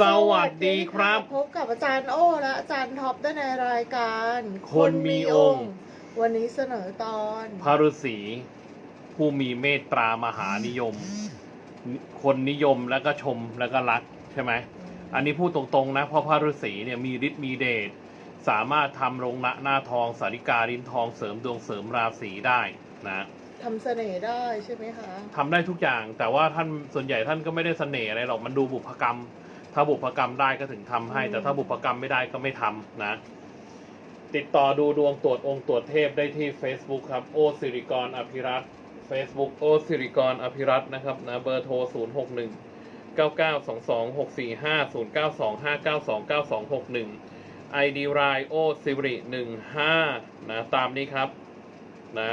สวัสดีครับ พบกับอาจารย์โอ้และอาจารย์ท็อปได้ในรายการ คนมีองค์ วันนี้เสนอตอนพระฤาษีผู้มีเมตตามหานิยม คนนิยมแล้วก็ชมแล้วก็รักใช่ไหมอันนี้พูดตรงๆนะ เพราะพระฤาษีเนี่ยมีฤทธิ์มีเดชสามารถทำลงหน้าหน้าทองสาริกาลิ้นทองเสริมดวงเสริมราศีได้นะทำเสน่ห์ได้ใช่ไหมคะทำได้ทุกอย่างแต่ว่าท่านส่วนใหญ่ท่านก็ไม่ได้เสน่ห์อะไรหรอกมันดูบุพกรรม ถ้าบุพกรรมได้ก็ถึงทำให้ แต่ถ้าบุพกรรมไม่ได้ก็ไม่ทำนะ ติดต่อดูดวงตรวจองค์ตรวจเทพได้ที่ Facebook ครับ โอสิริกรอภิรัตน์ Facebook โอสิริกรอภิรัตน์นะครับนะเบอร์โทร 0 6 1 9 9 2 2 6 4 5 0 9 2 5 9 2 9 2 6 1 ID รายโอสิริ15นะตามนี้ครับนะ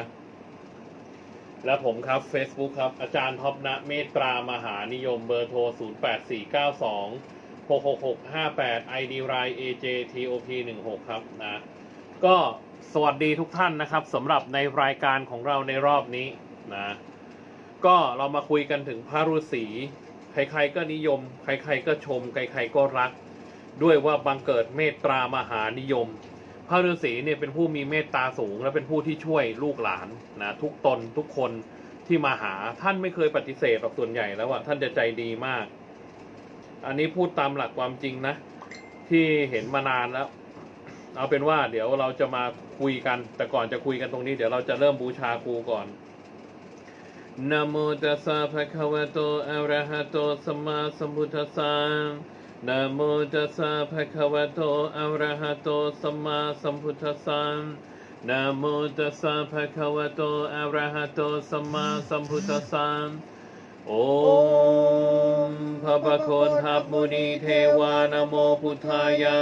และผมครับ Facebook ครับ อาจารย์ท็อปนะเมตตามหานิยมเบอร์โทร 0849266658 ID ราย AJTOP16 ครับนะก็สวัสดีทุกท่านนะครับสำหรับในรายการของเราในรอบนี้นะก็เรามาคุยกันถึงพระฤาษีใครๆก็นิยม ใครๆก็ชม ใครๆก็รัก ด้วยว่าบังเกิดเมตตามหานิยม พระฤาษีเนี่ยเป็นผู้มีเมตตาสูง และเป็นผู้ที่ช่วยลูกหลานนะทุกตนทุกคนที่มาหาท่านไม่เคยปฏิเสธหรอกส่วนใหญ่แล้วว่าท่านจะใจดีมาก อันนี้พูดตามหลักความจริงนะ ที่เห็นมานานแล้ว เอาเป็นว่าเดี๋ยวเราจะมาคุยกัน แต่ก่อนจะคุยกันตรงนี้เดี๋ยวเราจะเริ่มบูชาครูก่อนนะโมตัสสะภะคะวะโตอะระหะโตสัมมาสัมพุทธัสสะ นะโมตัสสะภะคะวะโตอะระหะโตสัมมาสัมพุทธัสสะนะโมตัสสะภะคะวะโตอะระหะโตสัมมาสัมพุทธัสสะโอมพระปะโคนทัพมุนีเทวานะโมพุทธายะ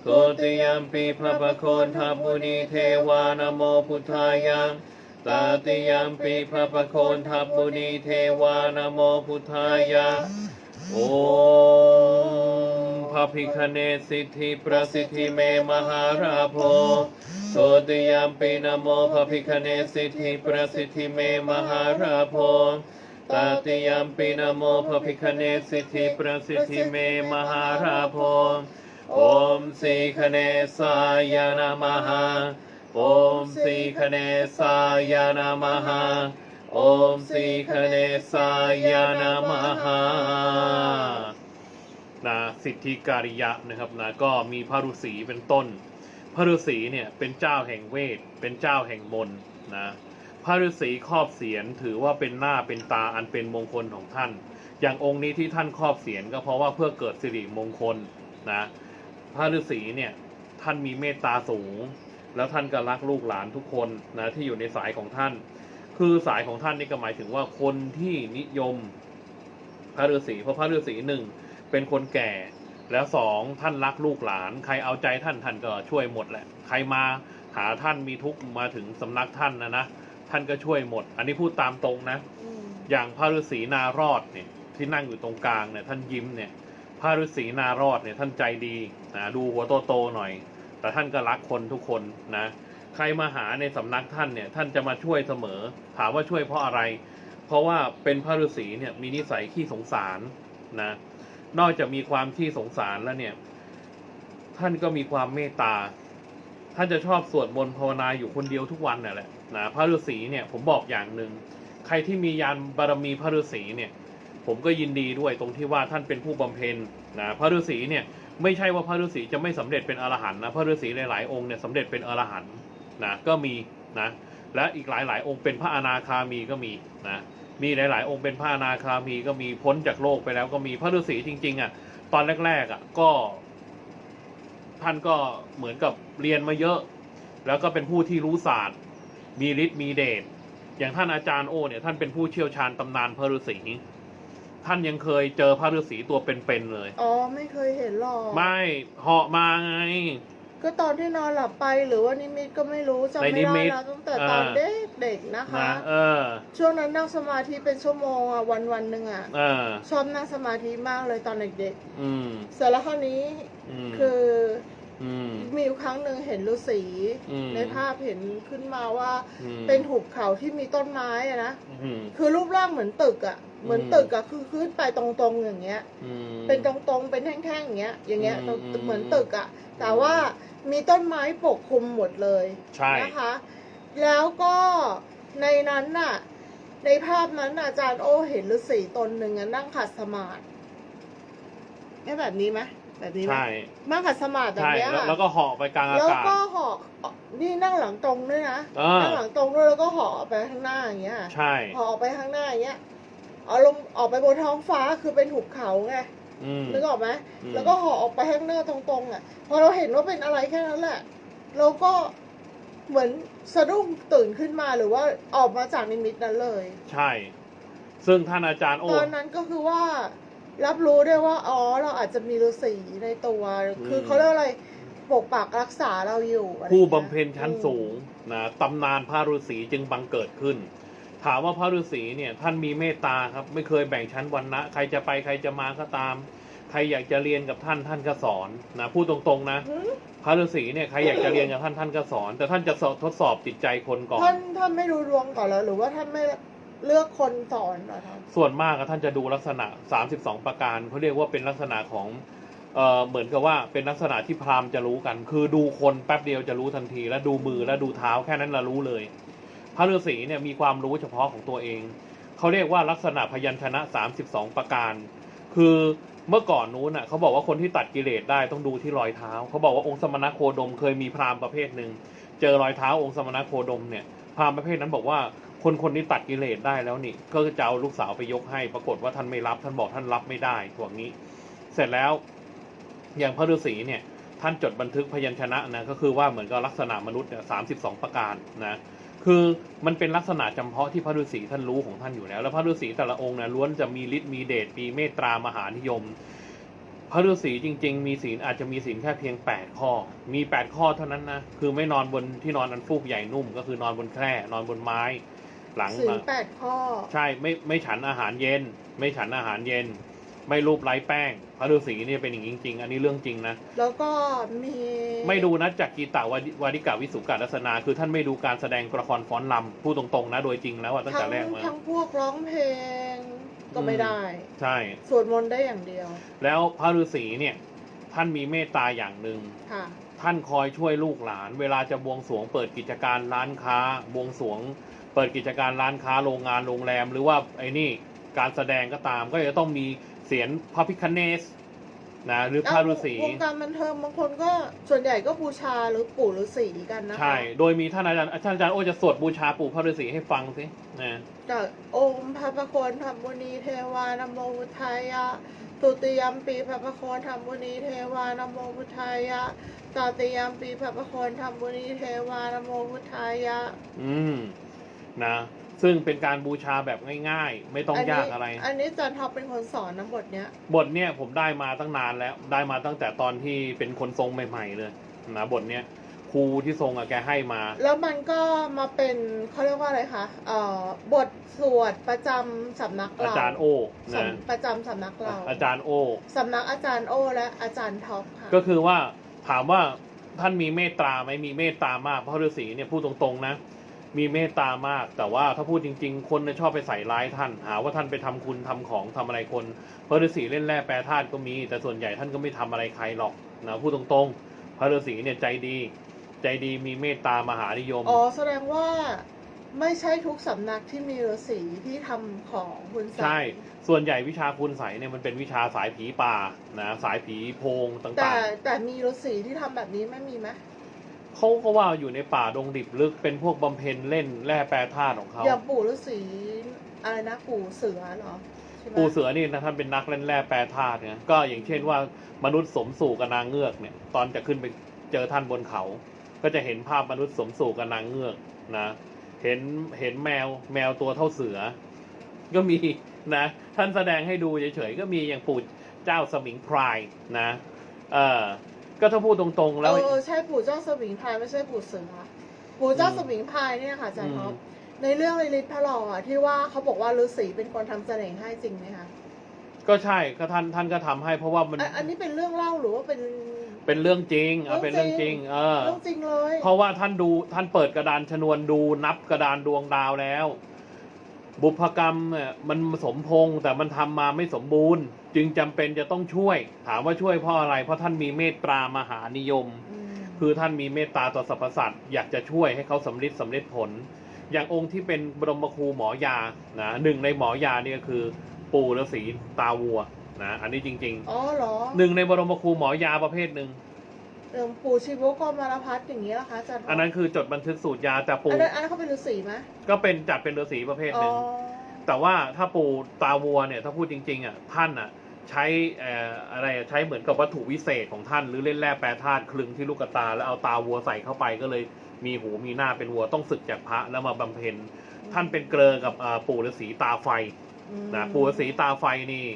โสติยัมปีพระปะโคนทัพมุนีเทวานโมพุทธายะตาติยัมปีพระปะโคนทัพมุนีเทวานโมพุทธายะโอ มพระพิคเนศสิทธิประสิทธิเมมหาราโพโสติยัมปี นะสิทธิประสิทธิเมมหาราโพตาติยัมปีนโมพระพิคเนศสิทธิประสิทธิเมมหาราโพโอมสีคเนสายานามหาโอมสีคเนสายานามหาโอมสีคเนสายานามหานะสิทธิการิยะนะครับนะก็มีพระฤาษีเป็นต้น พระฤาษีเนี่ยเป็นเจ้าแห่งเวท เป็นเจ้าแห่งมนต์นะพระฤาษีครอบเสียนถือว่าเป็นหน้าเป็นตาอันเป็นมงคลของท่าน อย่างองค์นี้ที่ท่านครอบเสียนก็เพราะว่าเพื่อเกิดสิริมงคลนะพระฤาษีเนี่ยท่านมีเมตตาสูง แล้วท่านก็รักลูกหลานทุกคนนะที่อยู่ในสายของท่าน คือสายของท่านนี่ก็หมายถึงว่าคนที่นิยมพระฤาษีเพราะพระฤาษีหนึ่ง เป็นคนแก่ แล้วสองท่านรักลูกหลาน ใครเอาใจท่านท่านก็ช่วยหมดแหละ ใครมาหาท่านมีทุกข์มาถึงสำนักท่านนะนะท่านก็ช่วยหมด อันนี้พูดตามตรงนะอืมอย่างพระฤาษีนารอดเนี่ยที่นั่งอยู่ตรงกลางเนี่ยท่านยิ้มเนี่ยพระฤาษีนารอดเนี่ยท่านใจดีนะดูหัวโตๆหน่อย แต่ท่านก็รักคนทุกคนนะใครมาหาในสำนักท่านเนี่ยท่านจะมาช่วยเสมอ ถามว่าช่วยเพราะอะไร เพราะว่าเป็นพระฤาษีเนี่ยมีนิสัยขี้สงสารนะ นอกจากมีความขี้สงสารแล้วเนี่ย ท่านก็มีความเมตตา ท่านจะชอบสวดมนต์ภาวนาอยู่คนเดียวทุกวันน่ะแหละนะพระฤาษีเนี่ยผมบอกอย่างหนึ่งใครที่มียานบารมีพระฤาษีเนี่ย ผมก็ยินดีด้วยตรงที่ว่าท่านเป็นผู้บำเพ็ญนะพระฤาษีเนี่ยไม่ใช่ว่าพระฤาษีจะไม่สำเร็จเป็นอรหันต์นะพระฤาษีหลายๆองค์เนี่ยสำเร็จเป็นอรหันต์นะก็มีนะและอีกหลายๆ องค์เป็นพระอนาคามีก็มีนะ มีหลาย ๆ องค์เป็นพระอนาคามีก็มีพ้นจากโลกไปแล้วก็มีพระฤาษีจริง ๆ อะ ตอนแรก ๆ อะ ก็ ท่านก็เหมือนกับเรียนมาเยอะ แล้วก็เป็นผู้ที่รู้ศาสตร์ มีฤทธิ์มีเดชอย่างท่านอาจารย์โอเนี่ยท่านเป็นผู้เชี่ยวชาญตำนานพระฤาษีท่านยังเคยเจอพระฤาษีตัวเป็นๆเลย อ๋อ ไม่เคยเห็นหรอก ไม่เหาะมาไง ก็ตอนที่นอนหลับไปหรือว่านิมิตก็ไม่รู้จำในไม่นิได้มิตแล้วตั้งแต่ตอนอ่าเด็กเด็กๆนะคะ นะเออ ช่วงนั้นนั่งสมาธิเป็นชั่วโมงอะวันวันๆหนึ่งอะเออ ชอบนั่งสมาธิมากเลยตอนเด็กอืมๆเสร็จแล้วคราวนี้อืมคืออืม มีอยู่ครั้งหนึ่งเห็นฤาษีอืม ในภาพเห็นขึ้นมาว่า อืมเป็นหุบเขาที่มีต้นไม้อะนะ อืม คือรูปร่างเหมือนตึกอะ เหมือนอืมตึกอะคือขึ้นไปตรงๆอย่างเงี้ย อืม เป็นตรงๆ เป็นแท่งๆอย่างเงี้ย อย่างเงี้ยอืมตรงอืมเหมือนตึกอะแต่ว่ามีต้นไม้ปกคลุมหมดเลยใช่ นะคะ แล้วก็ในนั้นน่ะ ในภาพนั้นน่ะอาจารย์โอเห็นฤาษีตนหนึ่งอะนั่งขัดสมาธิเนี่ยแบบนี้ไหมแบบนี้ไหมใช่นั่งขัดสมาธิแบบใช่เนี้ยแล้วค่ะ แล้วก็เหาะไปกลางอาแล้วกาศ ก็เหาะนี่นั่งหลังตรงด้วยนะ อ่านั่งหลังตรงด้วยแล้วก็เหาะออกไปข้างหน้าอย่างเงี้ยใช่ เหาะออกไปข้างหน้าอย่างเงี้ย เอาลงออกไปบนท้องฟ้าคือเป็นหุบเขาไงอืม นึกออกไหมอืม แล้วก็ห่อออกไปข้างหน้าตรงๆอะ พอเราเห็นว่าเป็นอะไรแค่นั้นแหละ เราก็เหมือนสะดุ้งตื่นขึ้นมาหรือว่าออกมาจากนิมิตนั้นเลย ใช่ ซึ่งท่านอาจารย์โอ้ ตอนนั้นก็คือว่า รับรู้ได้ว่าอ๋อเราอาจจะมีฤาษีในตัว คือเขาเรียกว่าอะไรปกปักรักษาเราอยู่อะไรผู้งี้ยบำเพ็ญชั้นสูงนะตำนานพระฤาษีจึงบังเกิดขึ้น ถามว่าพระฤาษีเนี่ยท่านมีเมตตาครับ ไม่เคยแบ่งชั้นวรรณะใครจะไปใครจะมาก็ตาม ใครอยากจะเรียนกับท่านท่านก็สอนนะพูดตรงๆนะหืมพระฤาษีเนี่ยใครอยากจะเรียนกับท่านท่านก็สอน แต่ท่านจะสอบทดสอบจิตใจคนก่อน ท่านท่านไม่รู้ดวงก่อนแล้วหรือว่าท่านไม่เลือกคนสอนเหรอคะส่วนมากอะท่านจะดูลักษณะ 32 ประการเขาเรียกว่าเป็นลักษณะของเอ่อเหมือนกับว่าเป็นลักษณะที่พราหมณ์จะรู้กัน คือดูคนแป๊บเดียวจะรู้ทันที แล้วดูมือแล้วดูเท้าแค่นั้นละรู้เลย พระฤาษีเนี่ยมีความรู้เฉพาะของตัวเอง เขาเรียกว่าลักษณะพยัญชนะ 32 ประการ คือเมื่อก่อนนู้นน่ะเขาบอกว่าคนที่ตัดกิเลสได้ต้องดูที่รอยเท้า เขาบอกว่าองค์สมณโคดมเคยมีพราหมณ์ประเภทหนึ่งเจอรอยเท้าองค์สมณโคดมเนี่ยพราหมณ์ประเภทนั้นบอกว่าคนคนนี้ตัดกิเลสได้แล้วนี่ ก็จะเอาลูกสาวไปยกให้ ปรากฏว่าท่านไม่รับท่านบอกท่านรับไม่ได้พวกนี้ เสร็จแล้ว อย่างพระฤาษีเนี่ยท่านจดบันทึกพยัญชนะนะก็คือว่าเหมือนกับลักษณะมนุษย์เนี่ยสามสิบสองประการนะ คือมันเป็นลักษณะจำเพาะที่พระฤาษีท่านรู้ของท่านอยู่แล้ว แล้วพระฤาษีแต่ละองค์เนี่ยล้วนจะมีฤทธิ์มีเดชมีเมตตามหานิยม พระฤาษีจริง ๆ มีศีลอาจจะมีศีลแค่เพียงแปดข้อ มีแปดข้อเท่านั้นนะคือไม่นอนบนที่นอนอันฟูกใหญ่นุ่ม ก็คือนอนบนแคร่นอนบนไม้ หลังสื่อแปดข้อ ใช่ไม่ไม่ฉันอาหารเย็น ไม่ฉันอาหารเย็น ไม่รูปไร้แป้งพระฤาษีเนี่ยเป็นอย่างนี้จริง ๆ อันนี้เรื่องจริงนะ แล้วก็มีไม่ดูนะจากกีตาววาดิกาวิสุการัสนา คือท่านไม่ดูการแสดงละครฟ้อนลำพูดตรงๆนะ โดยจริงแล้วอะตั้งทั้แต่งแรกมาทั้งพวกร้องเพลงก็ไม่ได้ ใช่สวดมนต์ได้อย่างเดียว แล้วพระฤาษีเนี่ย ท่านมีเมตตาอย่างหนึ่งค่ะท่านคอยช่วยลูกหลาน เวลาจะบวงสรวงเปิดกิจการร้านค้า บวงสรวง เปิดกิจการร้านค้าโรงงานโรงแรม หรือว่าไอ้นี่การแสดงก็ตามก็จะต้องมี เสียนพระพิคเนสนะหรือพระฤาษีวงการบันเทิงบางคนก็ส่วนใหญ่ก็บูชาหรือปู่ฤาษีกันนะคะใช่ โดยมีท่านอาจารย์ท่านอาจารย์โอจะสวดบูชาปู่พระฤาษีให้ฟังสินะจากองค์พระประโคนธรรมุนีเทวานโมพุทธายะตุติยมปีพระประโคนธรรมุนีเทวานโมพุทธายะตาติยมปีพระประโคนธรรมุนีเทวานโมพุทธายะ อืมนะ ซึ่งเป็นการบูชาแบบง่าย ๆ ไม่ต้องยากอะไร อันนี้จันท็อปเป็นคนสอนนะบทเนี้ย บทเนี่ยผมได้มาตั้งนานแล้ว ได้มาตั้งแต่ตอนที่เป็นคนทรงใหม่ๆเลยนะบทเนี้ยครูที่ทรงอะแกให้มา แล้วมันก็มาเป็นเขาเรียกว่าอะไรคะเอ่อบทสวดประจำสำนักอาเราจารย์โอนะสำประจำสำนักเราอาจารย์โอ สำนักอาจารย์โอและอาจารย์ท็อปค่ะ ก็คือว่าถามว่าท่านมีเมตตาไหมมีเมตตามากเพราะฤาษีเนี่ยพูดตรงๆนะ มีเมตตามาก แต่ว่าถ้าพูดจริง ๆ คนเนี่ยชอบไปใส่ร้ายท่าน หาว่าท่านไปทำคุณทำของทำอะไรคนพระฤาษีเล่นแร่แปรธาตุก็มี แต่ส่วนใหญ่ท่านก็ไม่ทำอะไรใครหรอกนะพูดตรงๆ พระฤาษีเนี่ยใจดี ใจดีมีเมตตามหานิยม อ๋อแสดงว่าไม่ใช่ทุกสำนักที่มีฤาษีที่ทำของคุณใส่ใช่ ส่วนใหญ่วิชาคุณใสยเนี่ยมันเป็นวิชาสายผีป่านะสายผีโพงต่แต่างแต่มีฤาษีที่ทำแบบนี้ไม่มีไหมๆ เขาก็ว่าอยู่ในป่าดงดิบลึกเป็นพวกบำเพ็ญเล่นแร่แปรธาตุของเขาอย่างปู่ฤาษีอะไรนะปู่เสือเหรอใช่ไหมปูเสือนี่นะท่านเป็นนักเล่นแร่แปรธาตุเนี่ยก็อย่างเช่นว่ามนุษย์สมสู่กับนางเงือกเนี่ย ตอนจะขึ้นไปเจอท่านบนเขา ก็จะเห็นภาพมนุษย์สมสู่กับนางเงือกนะเห็นเห็นแมวแมวตัวเท่าเสือ ก็มีนะ ท่านแสดงให้ดูเฉยๆก็มีอย่างปู่เจ้าสมิงพรายนะ เออ ก็ถ้าพูดตรงๆเอแล้วอเออใช่ปู่เจ้าสมิงพรายไม่ใช่ปู่เสือปู่เจ้าอืมสมิงพรายเนี่ยค่ะอาจารย์อืมท็อปในเรื่องลิลิตพระหล่ออะที่ว่าเขาบอกว่าฤาษีเป็นคนทำเสน่ห์ให้จริงไหมคะก็ใช่ก็ท่านท่านก็ทำให้เพราะว่ามันอะอันนี้เป็นเรื่องเล่าหรือว่าเป็น เป็นเรื่องจริงเอาเป็นเรื่องจริง เออเรื่องจริงเลย เพราะว่าท่านดูท่านเปิดกระดานชนวนดูนับกระดานดวงดาวแล้ว บุพกรรมเนี่ยมันสมพงษ์แต่มันทำมาไม่สมบูรณ์ จึงจำเป็นจะต้องช่วย ถามว่าช่วยเพราะอะไร เพราะท่านมีเมตตามหานิยม อืมคือท่านมีเมตตาต่อสรรพสัตว์อยากจะช่วยให้เขาสำเร็จสำเร็จผล อย่างองค์ที่เป็นบรมครูหมอยานะหนึ่งในหมอยาเนี่ยคือปู่ฤาษีตาวัวนะอันนี้จริง อ๋อเหรอ ๆ หนึ่งในบรมครูหมอยาประเภทหนึ่ง หลวงปู่ชีวกรมารพัฒน์อย่างนี้เหรอคะอาจารย์อันนั้นคือจดบันทึกสูตรยาแต่อัปู่นนั้นอันนั้นเขาเป็นฤาษีไหมก็เป็นจัดเป็นฤาษีประเภทอ๋หอนึ่งแต่ว่าถ้าปู่ตาวัวเนี่ยถ้าพูดจริงๆอะท่านอะใช้เอ่ออะไรอะใช้เหมือนกับวัตถุวิเศษของท่านหรือเล่นแร่แปรธาตุคลึงที่ลูกตา แล้วเอาตาวัวใส่เข้าไปก็เลยมีหูมีหน้าเป็นวัวต้องศึกจากพระแล้วมาบำเพ็ญท่านเป็นเกลอกับอ่าปู่ฤาษีตาไฟอืมนะปู่ฤาษีตาไฟนี่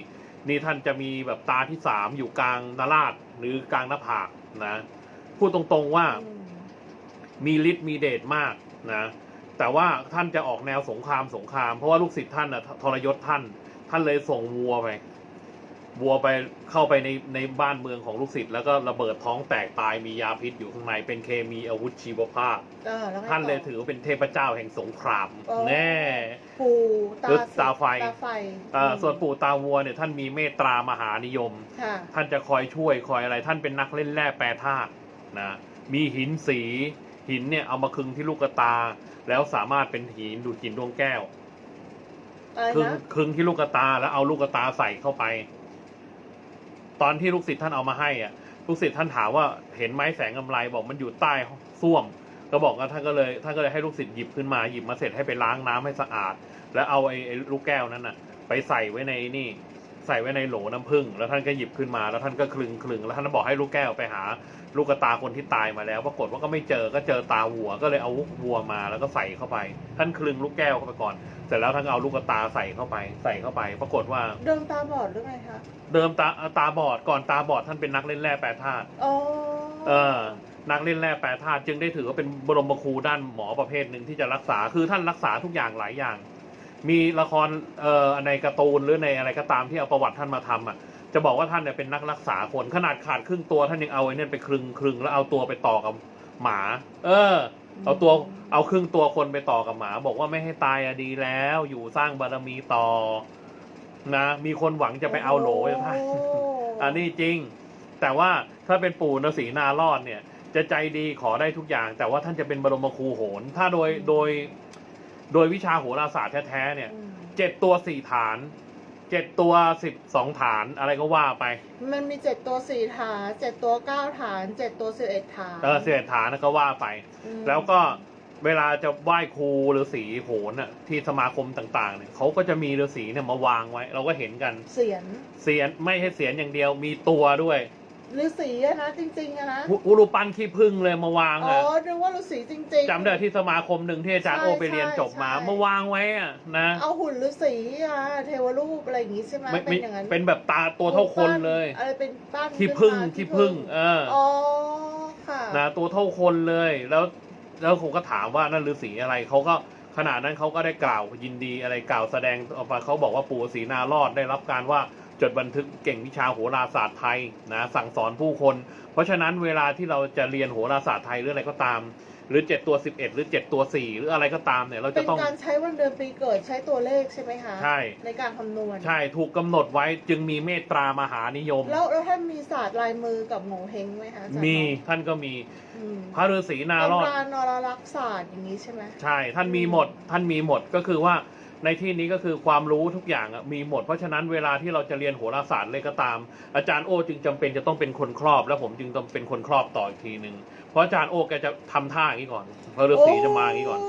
นี่ท่านจะมีแบบตาที่สามอยู่กลางนาราดหรือกลางหน้าผาก นะพูดตรงๆว่ามมีฤทธิ์มีเดชมากนะแต่ว่าท่านจะออกแนวสงครามสงคราม เพราะว่าลูกศิษย์ท่านนะทรยศท่าน ท่านเลยส่งวัวไป วัวไปเข้าไปในในบ้านเมืองของลูกศิษย์แล้วก็ระเบิดท้องแตกตายมียาพิษอยู่ข้างในเป็นเคมีอาวุธชีวภาพ เออแล้วไงท่านเลยต่ถือว่าเป็นเทพเจ้าแห่งสงครามอ๋อแน่ ปู่ตาหรือตาไฟ ตาไฟอ่าอืมส่วนปู่ตาวัวเนี่ยท่านมีเมตตามหานิยม ค่ะ ท่านจะคอยช่วยคอยอะไร ท่านเป็นนักเล่นแร่แปรธาตุนะมีหินสี หินเนี่ยเอามาคลึงที่ลูกตา แล้วสามารถเป็นหินดูดกินดวงแก้ว อะไรคลึงนะคลึงที่ลูกตาแล้วเอาลูกตาใส่เข้าไป ตอนที่ลูกศิษย์ท่านเอามาให้อะลูกศิษย์ท่านถามว่าเห็นไหมแสงกำไรบอกมันอยู่ใต้ส้วม ก็บอกว่าท่านก็เลยท่านก็เลยให้ลูกศิษย์หยิบขึ้นมาหยิบมาเสร็จให้ไปล้างน้ำให้สะอาด แล้วเอาไอ้ไอ้ลูกแก้วนั้นน่ะ ไปใส่ไว้ในนี่ ใส่ไว้ในโหลน้ำผึ้งแล้วท่านก็หยิบขึ้นมาแล้วท่านก็คลึงคลึงแล้วท่านบอกให้ลูกแก้วไปหา ลูกตาคนที่ตายมาแล้วปรากฏว่าก็ไม่เจอก็เจอตาวัวก็เลยเอาวัวมาแล้วก็ใส่เข้าไป ท่านคลึงลูกแก้วเข้าไปก่อน เสร็จแล้วท่านก็เอาลูกตาใส่เข้าไปใส่เข้าไป ปรากฏว่าเดิมตาบอดหรือไงคะเดิมตาตาบอดก่อนตาบอดท่านเป็นนักเล่นแร่แปรธาตุอ๋อเออนักเล่นแร่แปรธาตุจึงได้ถือว่าเป็นบรมครูด้านหมอประเภทหนึ่งที่จะรักษาคือท่านรักษาทุกอย่างหลายอย่าง มีละครเอ่อในการ์ตูนหรือในอะไรก็ตามที่เอาประวัติท่านมาทำอะจะบอกว่าท่านเนี่ยเป็นนักรักษาคนขนาดขาดครึ่งตัวท่านยังเอาไอ้เนี่ยไปคลึงคลึงแล้วเอาตัวไปต่อกับหมา เออ เอาตัวเอาครึ่งตัวคนไปต่อกับหมา บอกว่าไม่ให้ตายอะดีแล้ว อยู่สร้างบารมีต่อนะ มีคนหวังจะไปเอาโหลไว้ท่านโอ้อันนี้จริง แต่ว่าถ้าเป็นปู่นสีนารอดเนี่ย จะใจดีขอได้ทุกอย่าง แต่ว่าท่านจะเป็นบรมครูโหน ถ้าโดยโดย โดยวิชาโหราศาสตร์แท้ๆเนี่ยอืมเจ็ดตัวสี่ฐานเจ็ดตัวสิบสองฐานอะไรก็ว่าไป มันมีเจ็ดตัวสี่ฐานเจ็ดตัวเก้าฐานเจ็ดตัวสิบเอ็ดฐานเออเสียฐานก็ว่าไปอืมแล้วก็เวลาจะไหว้ครูหรือสีโหนน่ะที่สมาคมต่างๆเนี่ยเขาก็จะมีฤาษีเนี่ยมาวางไว้ เราก็เห็นกันเสียนเสียนไม่ให้เสียนอย่างเดียวมีตัวด้วย ฤาษีอะนะจริงๆอะนะอุรุปันขี้พึ่งเลยมาวางอ๋ออะนึกว่าฤาษีจริงๆ จำได้ที่สมาคมหนึ่งที่อาจารย์ใช่โอไปเรียนจบมา ใช่ มาวางไว้อะนะเอาหุ่นฤาษีอะเทวรูปอะไรอย่างงี้ใช่ไหมไม่เป็ไม่นอย่างนั้นเป็นแบบตาตัวเท่าคนเลยอะไรเป็นปั้นขี้พึ่งขึ้นมาขี้พึ่ง เอออ๋อค่ะนะตัวเท่าคนเลยแล้ว แล้วผมก็ถามว่านั่นฤาษีอะไรเขาก็ขนาดนั้นเขาก็ได้กล่าวยินดีอะไรกล่าวแสดงออกมาเขาบอกว่าปู่ศรีนารอดได้รับการว่า จดบันทึกเก่งวิชาโหราศาสตร์ไทยนะสั่งสอนผู้คน เพราะฉะนั้นเวลาที่เราจะเรียนโหราศาสตร์ไทยหรืออะไรก็ตาม หรือเจ็ดตัวสิบเอ็ดหรือเจ็ดตัวสี่หรืออะไรก็ตามเนี่ยเราเป็จะนต้อง การใช้วันเดือนปีเกิดใช้ตัวเลขใช่ไหมคะใช่ ในการคำนวณ ใช่ถูกกำหนดไว้จึงมีเมตตามหานิยม แล้วแล้วท่านมีศาสตร์ลายมือกับโงเฮงไหมคะอาจารย์มีท่านก็มีอืมพระฤาษีนารอด ตำรานรลักษ์ศาสตร์อย่างนี้ใช่ไหม ใช่ ท่านมีหมด ท่านมีหมด ก็คือว่า ในที่นี้ก็คือความรู้ทุกอย่างอะมีหมด เพราะฉะนั้นเวลาที่เราจะเรียนโหราศาสตร์เลยก็ตาม อาจารย์โอจึงจำเป็นจะต้องเป็นคนครอบ แล้วผมจึงต้องเป็นคนครอบต่ออีกทีหนึ่งเพราะอาจารย์โอแกจะทำท่าอย่างนี้ก่อนพระฤาษีจะมาอย่างนี้ก่อน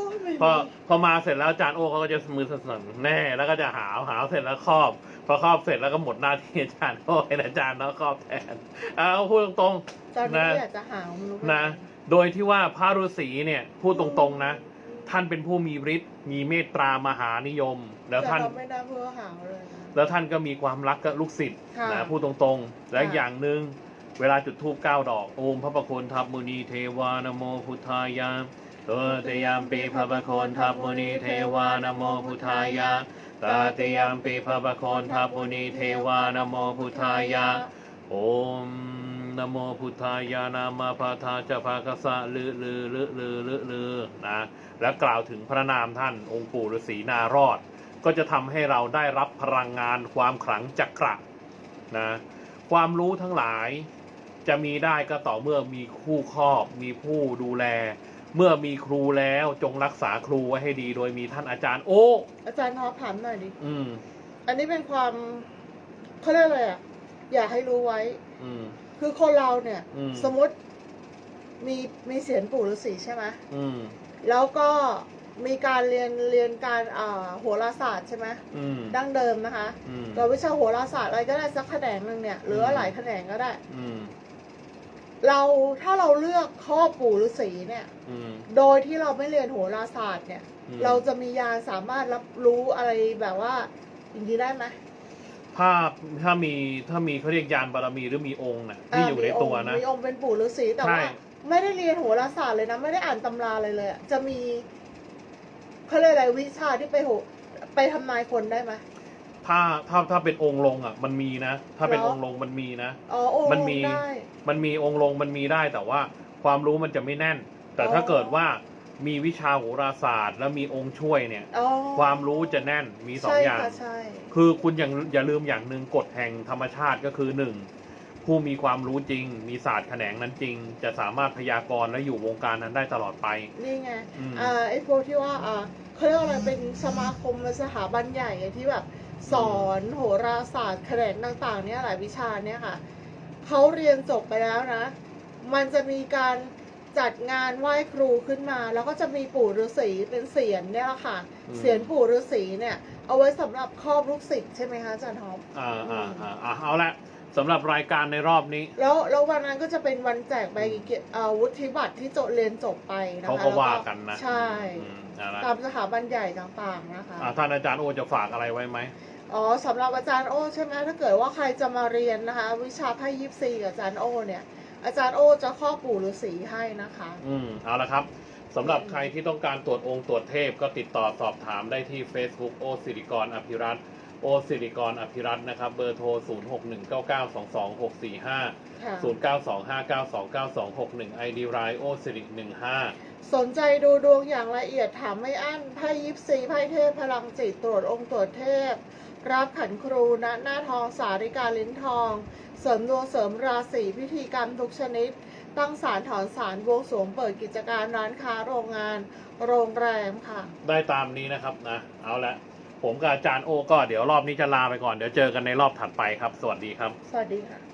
พอพอมาเสร็จแล้วอาจารย์โอเขาก็จะมือสั่นๆแน่แล้วก็จะหาวหาวเสร็จแล้วครอบ พอครอบเสร็จแล้วก็หมดหน้าที่อาจารย์โอให้อาจารย์แล้วครอบแทนเอาพูดตรงตอนนี้นะอยากจะหาไม่รู้ๆนะ โดยที่ว่าพระฤาษีเนี่ยพูดตรงๆนะ ท่านเป็นผู้มีฤทธิ์มีเมตตามหานิยม แล้วท่าน แต่เรไม่ได้เพื่อหาเลยนะ แล้วท่านก็มีความรักกับลูกศิษย์ค่ะนะพูดตรงๆ และค่ะ อย่างหนึ่งเวลาจุดธูปเก้าดอกโอมพระประโคนทัพมุนีเทวานโมพุทธายะเออเตยามปีพระประโคนทัพมุนีเทวานโมพุทธายะตาเตยามปีพระประโคนทัพมุนีเทวานโมพุทธายะโอม นโมพุทธายานามาพาทาจะภากสะลือลือลือลือลือลือนะแล้วกล่าวถึงพระนามท่านองค์ปู่ฤาษีนารอดกก็จะทำให้เราได้รับพลังงานความขลังจักระนะความรู้ทั้งหลายจะมีได้ก็ต่อเมื่อมีคู่ครอบ มีผู้ดูแล เมื่อมีครูแล้วจงรักษาครูไว้ให้ดีโดยมีท่านอาจารย์โอ้อาจารย์ท็อปถามหน่อยดิอืมอันนี้เป็นความเขาเรียกอะไรอะ อยากให้รู้ไว้ อืม คือคนเราเนี่ย อืม สมมติมีมีเสียนปู่ฤาษีใช่ไหมอืม แล้วก็มีการเรียนเรียนการอ่าโหราศาสตร์ใช่ไหมอืมดั้งเดิมนะคะอืมตัววิชาโหราศาสตร์อะไรก็ได้สักแขนงหนึ่งเนี่ยหรือว่าอืม หลายแขนงก็ได้ อืมเราถ้าเราเลือกข้อปู่ฤาษีเนี่ย อืมโดยที่เราไม่เรียนโหราศาสตร์เนี่ย อืมเราจะมียานสามารถรับรู้อะไรแบบว่าอย่างนี้ได้ไหม ภาพถ้ามีถ้ามีเขาเรียกยานบารมีหรือมีองค์น่ะที่อยู่ในตัวนะมีองค์เป็นปู่ฤาษีแต่ใช่ว่าไม่ได้เรียนโหราศาสตร์เลยนะ ไม่ได้อ่านตำราเลยเลยอะจะมีเขาเรียกอะไรวิชาที่ไปโหไปทำนายคนได้ไหมถ้าถ้าถ้าเป็นองค์ลงอะ มันมีนะ ถ้าเป็นเหรอองค์ลงมันมีนะอ๋อโอ้มันมีได้มันมีองค์ลงมันมีได้แต่ว่าความรู้มันจะไม่แน่น แต่ถ้าอ๋อเกิดว่า มีวิชาโหราศาสตร์ แล้วมีองค์ช่วยเนี่ย อ๋อความรู้จะแน่นมีสองใช่อย่างค่ะใช่คือคุณอย่างอย่าลืมอย่างหนึ่งกฎแห่งธรรมชาติก็คือหนึ่งผู้มีความรู้จริง มีศาสตร์แขนงนั้นจริง จะสามารถพยากรณ์และอยู่วงการนั้นได้ตลอดไป นี่ไงอืม อ่าไอ้พวกที่ว่าอ่าเขาเรียกว่าอะไรเป็นสมาคมหรือสถาบันใหญ่อะที่แบบสอนโหราศาสตร์แขนงต่างๆ เนี่ยหลายวิชาเนี่ยค่ะเขาเรียนจบไปแล้วนะ มันจะมีการ จัดงานไหว้ครูขึ้นมา แล้วก็จะมีปู่ฤาษีเป็นเสียนเนี่ยแหละค่ะอืม เสียนปู่ฤาษีเนี่ย เอาไว้สำหรับครอบลูกศิษย์ใช่ไหมคะอาจารย์ท็อป อ่าอ่าอ่าอ่าเอาละสำหรับรายการในรอบนี้ แล้วแล้ววันนั้นก็จะเป็นวันแจกใบเกียรติอ่าวุฒิบัตรที่จบเรียนจบไปนะคะเขาก็แล้วว่ากันนะใช่ อืมเอาละตามสถาบันใหญ่ต่างๆนะคะ อ่าท่านอาจารย์โอจะฝากอะไรไว้ไหม อ๋อสำหรับอาจารย์โอใช่ไหมถ้าเกิดว่าใครจะมาเรียนนะคะ วิชาไพ่ยิปซีกับอาจารย์โอเนี่ย อาจารย์โอจะครอบปู่ฤาษีให้นะคะ อืมเอาละครับสำหรับใครที่ต้องการตรวจองค์ตรวจเทพก็ติดต่อสอบถามได้ที่ Facebook โอสิริกรอภิรัตน์โอสิริกรอภิรัตน์นะครับ เบอร์โทร 0619922645 ค่ะ 0925929261 ID รายโอสิริ15 สนใจดูดวงอย่างละเอียดถามไม่อั้นไพ่ยิปซีไพ่เทพพลังจิตตรวจองค์ตรวจเทพ รับขันครูณหน้าทองสาริกาลิ้นทอง เสริมดวงเสริมราศีพิธีกรรมทุกชนิด ตั้งศาลถอนศาลบวงสรวงเปิดกิจการร้านค้าโรงงาน โรงแรมค่ะ ได้ตามนี้นะครับนะ เอาละผมกับอาจารย์โอก็เดี๋ยวรอบนี้จะลาไปก่อน เดี๋ยวเจอกันในรอบถัดไปครับ สวัสดีครับ สวัสดีค่ะ